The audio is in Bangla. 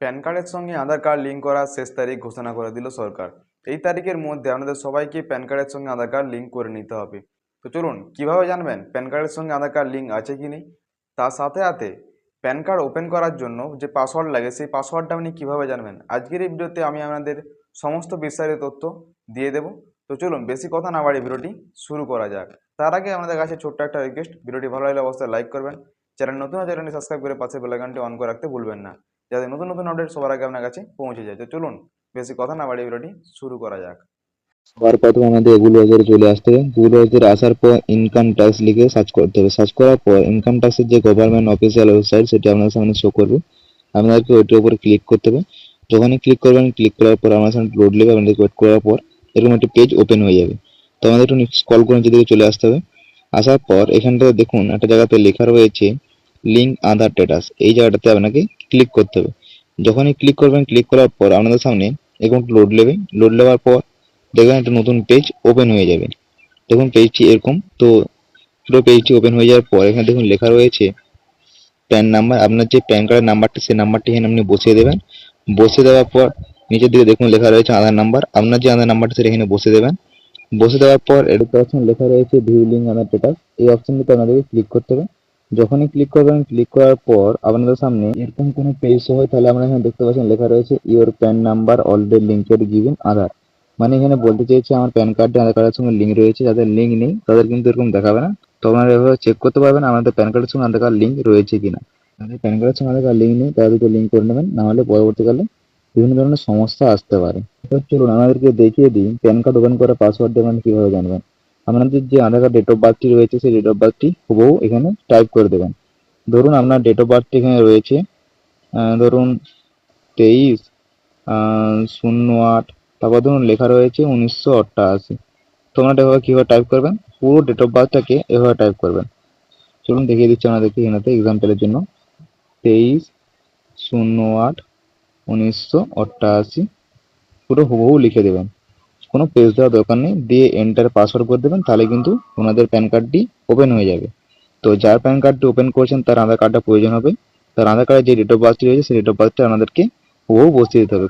প্যান কার্ডের সঙ্গে আধার কার্ড লিঙ্ক করার শেষ তারিখ ঘোষণা করে দিল সরকার। এই তারিখের মধ্যে আপনাদের সবাইকে প্যান কার্ডের সঙ্গে আধার কার্ড লিঙ্ক করে নিতে হবে। তো চলুন, কীভাবে জানবেন প্যান কার্ডের সঙ্গে আধার কার্ড লিঙ্ক আছে কি নেই? তার সাথে সাথে প্যান কার্ড ওপেন করার জন্য যে পাসওয়ার্ড লাগে, সেই পাসওয়ার্ডটা আপনি কীভাবে জানবেন? আজকের এই ভিডিওতে আমি আপনাদের সমস্ত বিস্তারিত তথ্য দিয়ে দেবো। তো চলুন, বেশি কথা না বাড়িয়ে ভিডিওটি শুরু করা যাক। তার আগে আমাদের কাছে ছোট্ট একটা রিকোয়েস্ট ভিডিওটি ভালো লাগলে অবশ্যই লাইক করবেন। চ্যানেল নতুন চ্যানেলটি সাবস্ক্রাইব করে পাশে বেলাইকনটি অন করে রাখতে ভুলবেন না। যাতে নতুন নতুন আপডেট সবার আগে আপনার কাছে পৌঁছে যায়। তো চলুন, বেশি কথা না বাড়িয়ে ভিডিওটি শুরু করা যাক। সবার প্রথমে আমাদের এগুলো ওদের চলে আসতে হবে। গুগল ওদের আসার পর ইনকাম ট্যাক্স লিখে সার্চ করতে হবে। সার্চ করার পর ইনকাম ট্যাক্সের যে গভর্নমেন্ট অফিসিয়াল ওয়েবসাইট সেটি আপনার সামনে শো করবে। আপনাদেরকে ওইটির উপরে ক্লিক করতে হবে। যখনই ক্লিক করবেন ক্লিক করার পর আমার সামনে লোড নেবে আপনাদেরকে ওয়েট করার পর এরকম একটি পেজ ওপেন হয়ে যাবে। তো আমাদের একটু কল করে নিচে চলে আসতে হবে। আসার পর এখানটাতে দেখুন, একটা জায়গাতে লেখা রয়েছে লিঙ্ক আধার স্ট্যাটাস এই জায়গাটাতে আপনাকে ক্লিক করতে হবে। যখনই ক্লিক করবেন ক্লিক করার পর আপনাদের সামনে এরকম লোড নেবে। লোড নেওয়ার পর দেখবেন একটা নতুন পেজ ওপেন হয়ে যাবে। দেখুন পেজটি এরকম। তো পুরো পেজটি ওপেন হয়ে যাওয়ার পর এখানে দেখুন লেখা রয়েছে প্যান নাম্বার আপনার যে প্যান কার্ডের নাম্বারটা সেই নাম্বারটি এখানে আপনি বসিয়ে দেবেন। বসিয়ে দেওয়ার পর নিচের দিকে দেখুন লেখা রয়েছে আধার নাম্বার আপনার যে আধার নাম্বারটা সেটা এখানে বসিয়ে দেবেন। বসে দেওয়ার পর অপশন লেখা রয়েছে ভিউ লিঙ্ক আধার স্ট্যাটাস এই অপশনটিতে আপনাদেরকে ক্লিক করতে হবে। যখনই ক্লিক করবেন ক্লিক করার পর আপনাদের সামনে এরকম কোনো পেজ হয়, তাহলে আমরা এখানে দেখতে পাচ্ছেন লেখা রয়েছে your PAN number all already linked given Aadhaar মানে এখানে বলতে চাইছে, আমার প্যান কার্ডে আধার কার্ডের সঙ্গে লিঙ্ক রয়েছে, যাদের লিঙ্ক নেই, তাদের কিন্তু এরকম দেখাবে না। তো আপনারা এভাবে চেক করতে পারবেন, আমাদের প্যান কার্ডের সঙ্গে আধার কার্ড লিঙ্ক রয়েছে কিনা। যাদের প্যান কার্ডের সঙ্গে আধার কার্ড লিঙ্ক নেই তাদেরকে লিঙ্ক করে নেবেন নাহলে পরবর্তীকালে বিভিন্ন ধরনের সমস্যা আসতে পারে। চলুন, আমাদেরকে দেখিয়ে দিই প্যান কার্ড ওপেন করার পাসওয়ার্ড দেবেন কীভাবে জানবেন? আপনাদের যে আধার কার্ড ডেট অফ বার্থটি রয়েছে, সেই ডেট অফ বার্থটি হুবহু এখানে টাইপ করে দেবেন। ধরুন আপনার ডেট অফ বার্থটি এখানে রয়েছে ধরুন তেইশ শূন্য আট, তারপর ধরুন লেখা রয়েছে উনিশশো অষ্টআশি তোমরা এভাবে কীভাবে টাইপ করবেন? পুরো ডেট অফ বার্থটাকে এভাবে টাইপ করবেন। চলুন দেখিয়ে দিচ্ছি আমাদেরকে এখানেতে এক্সাম্পলের জন্য। তেইশ, শূন্য আট, উনিশশো অষ্টআশি পুরো হুবহু লিখে দেবেন। কোনো পেজ দেওয়ার দরকার নেই। দিয়ে এন্টার পাসওয়ার্ড করে দেবেন, তাহলে কিন্তু ওনাদের প্যান কার্ডটি ওপেন হয়ে যাবে। তো যার প্যান কার্ডটি ওপেন করেছেন, তার আধার কার্ডটা প্রয়োজন হবে। তার আধার কার্ডে যে ডেট অফ বার্থটি রয়েছে, সেই ডেট অফ বার্থটা আমাদেরকে ও বসিয়ে দিতে হবে।